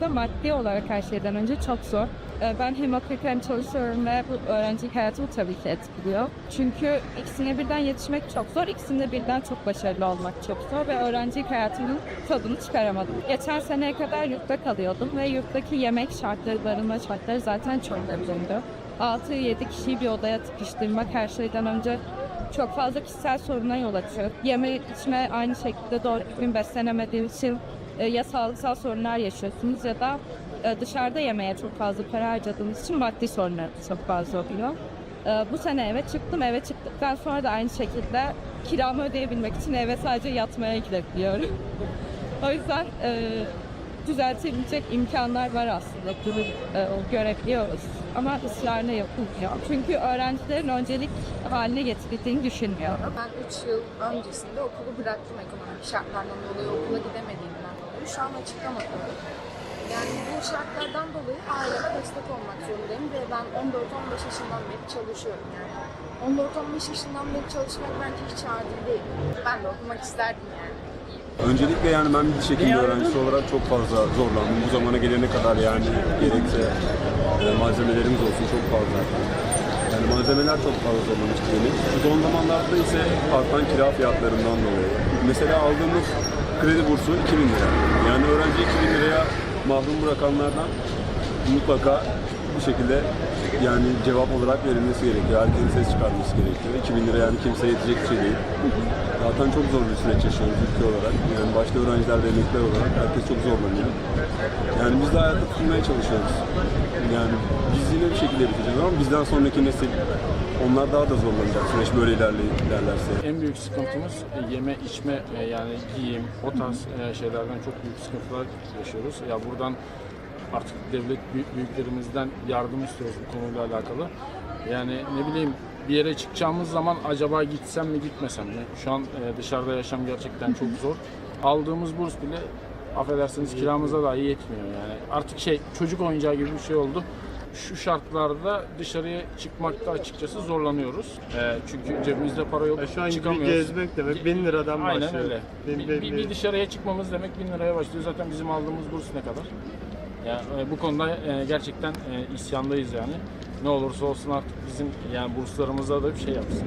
Maddi olarak her şeyden önce çok zor. Ee, Ben hem okuyorken hem çalışıyorum ve bu öğrenci hayatımı tabii ki etkiliyor. Çünkü ikisine birden yetişmek çok zor, ikisinde birden çok başarılı olmak çok zor ve öğrenci hayatımın tadını çıkaramadım. Geçen seneye kadar yurtta kalıyordum ve yurttaki yemek şartları, barınma şartları zaten çok kötüydü. 6-7 kişiyi bir odaya tıkıştırmak her şeyden önce çok fazla kişisel soruna yol açıyor. Yeme içme aynı şekilde doğru düzgün beslenemediğiniz için e, ya sağlıksal sorunlar yaşıyorsunuz ya da e, dışarıda yemeğe çok fazla para harcadığınız için maddi sorunlar çok fazla oluyor. E, Bu sene eve çıktım. Eve çıktıktan sonra da aynı şekilde kiramı ödeyebilmek için eve sadece yatmaya gidebiliyorum. o yüzden e, düzeltilecek imkanlar var aslında. Bunu e, görebiliyoruz. Ama ısrarla yapılmıyor. Çünkü öğrencilerin öncelik haline getirildiğini düşünmüyorum. Ben 3 yıl öncesinde okulu bıraktım ekonomik şartlardan dolayı okula gidemediğimden dolayı. Şu an açıklamadım. Yani bu şartlardan dolayı aileme destek olmak zorundayım ve ben 14-15 yaşından beri çalışıyorum yani. 14-15 yaşından beri çalışmak bence hiç adil değil. Ben de okumak isterdim yani. Öncelikle yani ben bir diş hekimliği öğrencisi olarak çok fazla zorlandım. Bu zamana gelene kadar yani gerekse e, malzemelerimiz olsun çok fazla. Yani malzemeler çok fazla zorlamıştı beni. Son zamanlarda ise artan kira fiyatlarından dolayı. Mesela aldığımız kredi bursu 2000 lira. Yani öğrenci 2000 liraya mahrum bırakanlardan mutlaka bir şekilde yani cevap olarak verilmesi gerekiyor. Herkesin ses çıkarması gerekiyor. 2000 lira yani kimseye yetecek bir şey değil. Zaten çok zor bir süreç yaşıyoruz ülke olarak. Yani başta öğrenciler ve emekliler olarak herkes çok zorlanıyor. Yani biz de hayatta tutunmaya çalışıyoruz. Yani biz yine bir şekilde biteceğiz ama bizden sonraki nesil onlar daha da zorlanacak süreç böyle ilerlerse. En büyük sıkıntımız e, yeme, içme e, yani giyim, o tarz e, şeylerden çok büyük sıkıntılar yaşıyoruz. Ya buradan artık devlet büyük- büyüklerimizden yardım istiyoruz bu konuyla alakalı. Yani ne bileyim bir yere çıkacağımız zaman acaba gitsem mi gitmesem mi? Şu an e, dışarıda yaşam gerçekten çok zor. Aldığımız burs bile affedersiniz kiramıza dahi yetmiyor yani. Artık şey çocuk oyuncağı gibi bir şey oldu. Şu şartlarda dışarıya çıkmakta açıkçası zorlanıyoruz. E, çünkü cebimizde para yok, Ya şu an çıkamıyoruz. gezmek demek 1000 liradan Aynen başlıyor. öyle. Bin- Bir, bir- bir dışarıya çıkmamız demek 1000 liraya başlıyor. Zaten bizim aldığımız burs ne kadar? Ya e, bu konuda e, gerçekten e, isyandayız yani. Ne olursa olsun artık bizim yani burslarımıza da bir şey yapsın.